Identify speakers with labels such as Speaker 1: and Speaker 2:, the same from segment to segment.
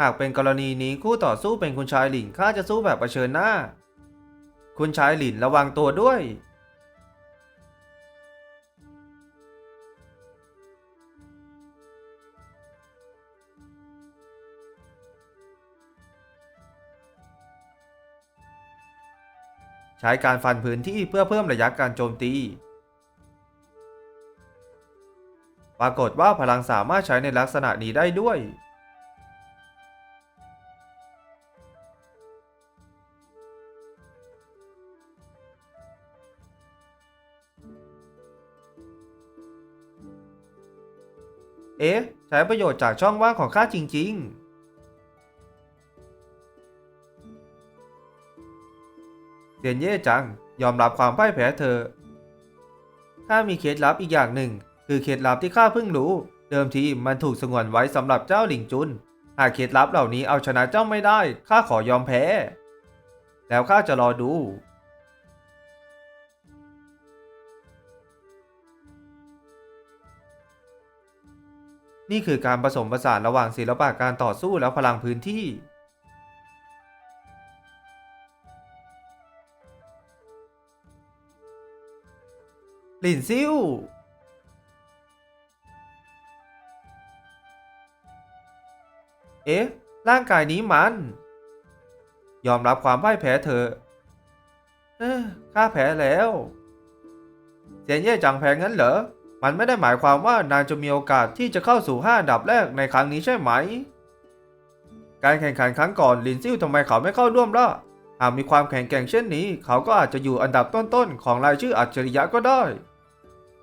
Speaker 1: หากเป็นกรณีนี้คู่ต่อสู้เป็นคุณชายหลินข้าจะสู้แบบเผชิญหน้า คุณชายหลินระวังตัวด้วย ใช้การฟันพื้นที่เพื่อเพิ่มระยะการโจมตี ปรากฏว่าพลังสามารถใช้ในลักษณะนี้ได้ด้วย เอ๊ะ ใช้ประโยชน์จากช่องว่างของข้าจริง ๆเซียนเย่จัง ยอมรับความพ่ายแพ้เธอ ข้ามีเคล็ดลับอีกอย่างหนึ่ง คือเคล็ดลับที่ข้าเพิ่งรู้ เดิมทีมันถูกสงวนไว้สำหรับเจ้าหลิงจุน หากเคล็ดลับเหล่านี้เอาชนะเจ้าไม่ได้ ข้าขอยอมแพ้ แล้วข้าจะรอดู นี่คือการผสมผสานระหว่างศิลปะการต่อสู้และพลังพื้นที่ หลินซิ่วเอ๊ะ ร่างกายนี้มัน ยอมรับความพ่ายแพ้เธอะเอ้อข้าแพ้แล้วเสียนเย่จังแพ้งั้นเหรอ มันไม่ได้หมายความว่านายจะมีโอกาสที่จะเข้าสู่ห้าอันดับแรกในครั้งนี้ใช่ไหม การแข่งขันครั้งก่อนลินซิ่วทำไมเขาไม่เข้าร่วมล่ะ หากมีความแข็งแกร่งเช่นนี้ เขาก็อาจจะอยู่อันดับต้นๆของรายชื่ออัจฉริยะก็ได้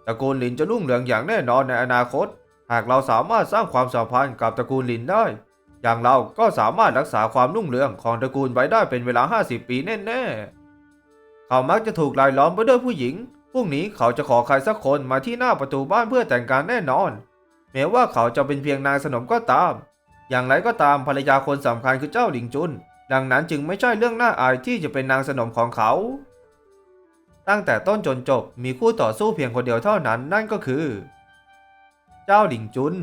Speaker 1: ตระกูลลินจะรุ่งเรืองอย่างแน่นอนในอนาคต หากเราสามารถสร้างความสัมพันธ์กับตระกูลลินได้ อย่างเราก็สามารถรักษาความรุ่งเรืองของตระกูลไว้ได้เป็นเวลา 50 ปีแน่ๆ เขามักจะถูกรายล้อมไปด้วยผู้หญิง พรุ่งนี้เขาจะขอใครสักคนมาที่หน้าประตูบ้านเพื่อแต่งการแน่นอน แม้ว่าเขาจะเป็นเพียงนางสนมก็ตาม อย่างไรก็ตามภรรยาคนสำคัญคือเจ้าหลิงจุน ดังนั้นจึงไม่ใช่เรื่องน่าอายที่จะเป็นนางสนมของเขา ตั้งแต่ต้นจนจบมีคู่ต่อสู้เพียงคนเดียวเท่านั้นนั่นก็คือ เจ้าหลิงจุน